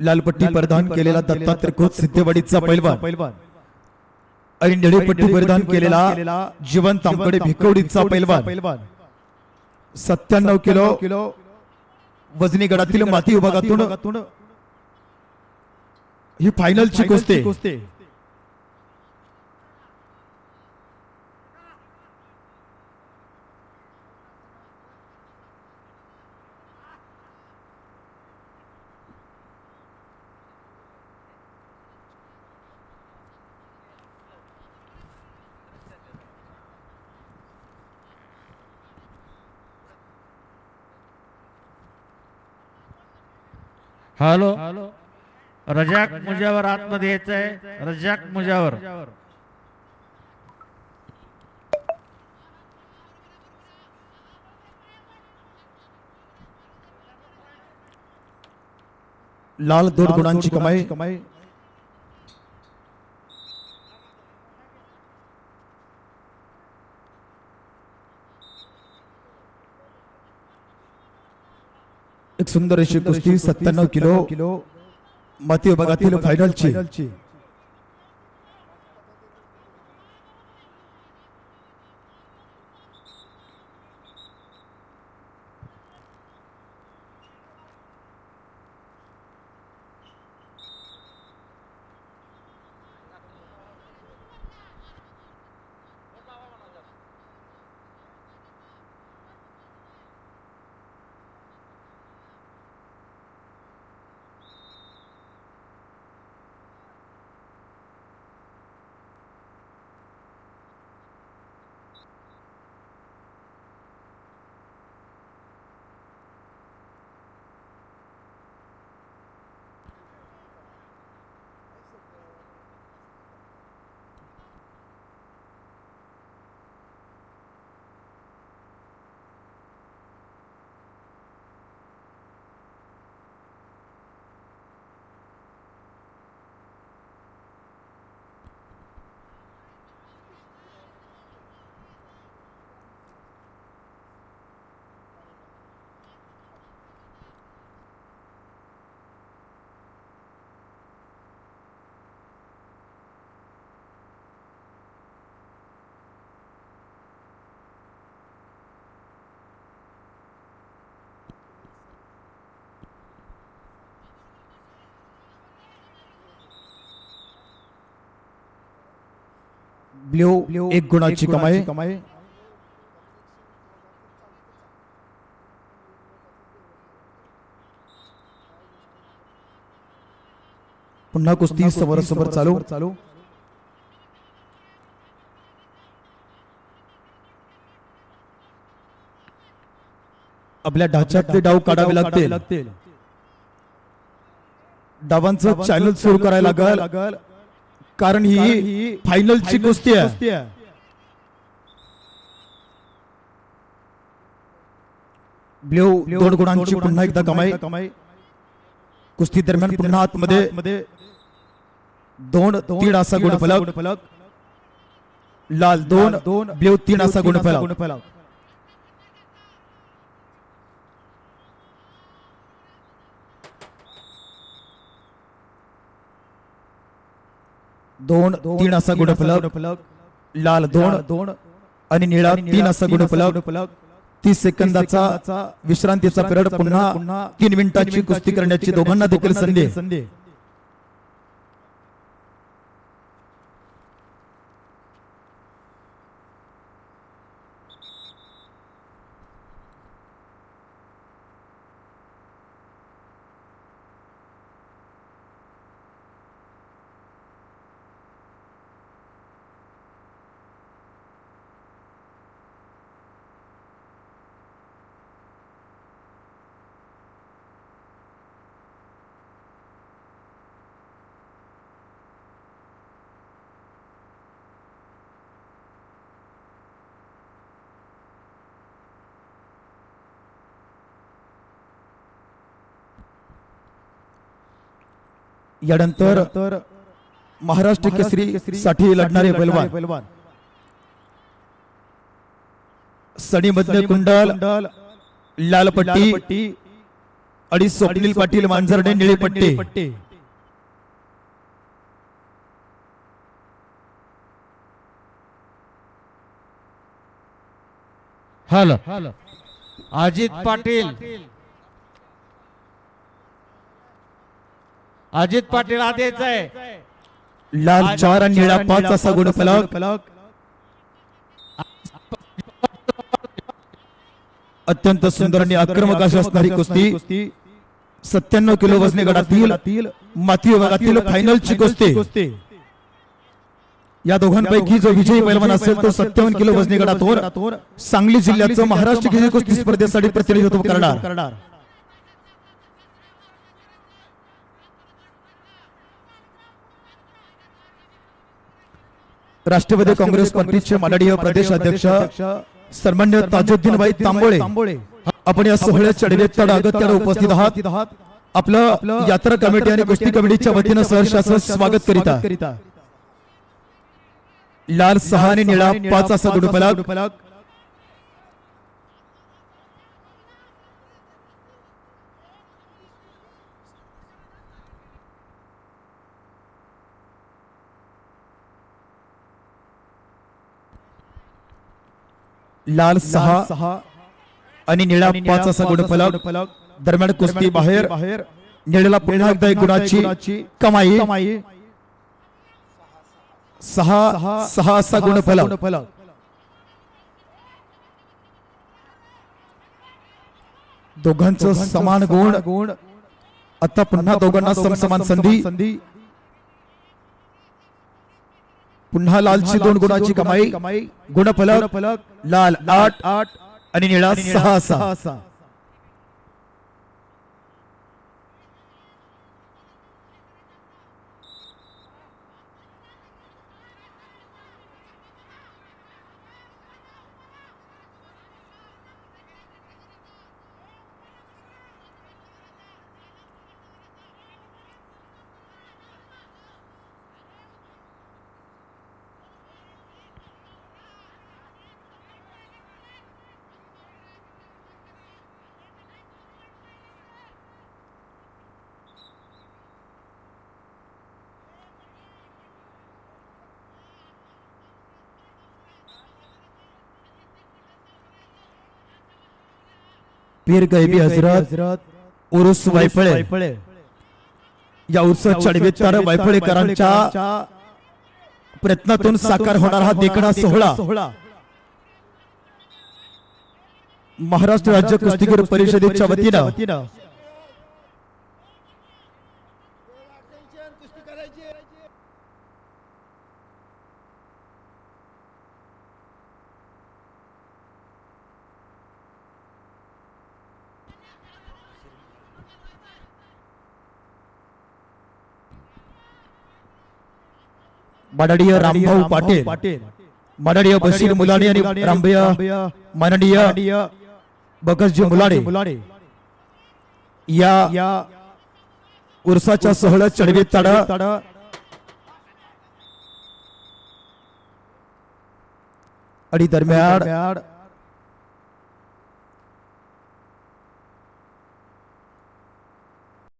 लालपट्टी परिधान केलेला दत्तात्रय खोत सिद्धेवाडीचा पैलवान. आणि निळेपट्टी परिधान केलेला जीवन तांबकडे भिकवडीचा पैलवान. सत्त्याण्णव किलो किलो वजनी गडातील माती विभागातून ही फायनलची कुस्ती. हॅलो. रजाक मुजावर आतमध्ये यायचंय रजाक मुजावर लाल दोन गुणांची कमाई कमाई. एक सुंदर अशी कुस्ती सत्त्याण्णव किलो. किलो. माती विभागातील फायनलची ब्ल्यू एक गुणाची कमाई. कमाई. पुन्हा कुस्ती समोर समोर चालू. चालू. आपल्या ढाच्यातले डाव काढावे लागतील. डावांचं चॅनल सुरू करायला लागल. कारण ही फायनलची कुस्ती आहे. ब्ल्यू दोन गुणांची पुन्हा एकदा कमाई. कमाई. कुस्ती दरम्यान पुन्हा आतमध्ये दोन तीन असा गुणफलक. लाल दोन दोन ब्ल्यू तीन असा गुणफलक. दोन तीन असा गुणफलक लाल दोन दोन आणि निळा तीन असा गुणफलक तीस सेकंदाचा विश्रांतीचा पिरियड पुन्हा तीन मिनिटाची कुस्ती करण्याची दोघांना देखील संधी. यानंतर महाराष्ट्र केसरी साठी लढणारे पैलवान सडी मधले कुंडल लाल पट्टी अडीच स्वप्नील पाटील मांजरडे निळे पट्टे हॅलो. अजित पाटील. अजित पाटील आधीच आहे. लाल चार आणि निळा पाच असा गुणफलक. अत्यंत सुंदर आणि आक्रमक अशी असणारी कुस्ती. सत्त्याण्णव किलो वजनी गटातील माती विभागातील फायनलची कुस्ती. या दोघांपैकी जो विजयी पैलवान असेल तो सत्तावन्न किलो वजनी गटातून सांगली जिल्ह्याचं महाराष्ट्र केसरी कुस्ती स्पर्धेसाठी प्रतिनिधित्व करणार. राष्ट्रवादी काँग्रेस पार्टीचे माननीय प्रदेश अध्यक्ष सन्मान्य ताजुद्दीन भाई तांबोळे. आपण या सोहळ्याच्या अगत्याला उपस्थित आहात. आपलं यात्रा कमिटी आणि कुस्ती कमिटीच्या वतीनं सहर्षाचं स्वागत करीता लाल सहा आणि निळा पाच असा गुडफलक लाल सहा आणि निळा पाच असा गुणफलक दरम्यान कुस्ती बाहेर. निळेला पुन्हा एकदा एक गुणाची कमाई. सहा सहा असा गुणफलक दोघांचं समान गुण. गुण. आता पुन्हा दोघांना समसमान संधी. पुन्हा लालची दोन गुणाची कमाई गुणफलक लाल आठ आठ आणि निळा सहा सहा पीर गैबी हजरत उरुस वायफळे. या उत्सवाच्या निमित्तानं वायफळेकरांच्या प्रयत्नातून साकार होणार हा देखणा सोहळा. महाराष्ट्र राज्य कुस्तीगीर परिषदेच्या वतीनं माननीय रामभाऊ पाटील. माननीय बशीर मुलाणी आणि रामभय माननीय बगसजी मुलाणे या या उर्साच्या सोहळ्यात चढवीत तड. आणि दरम्यान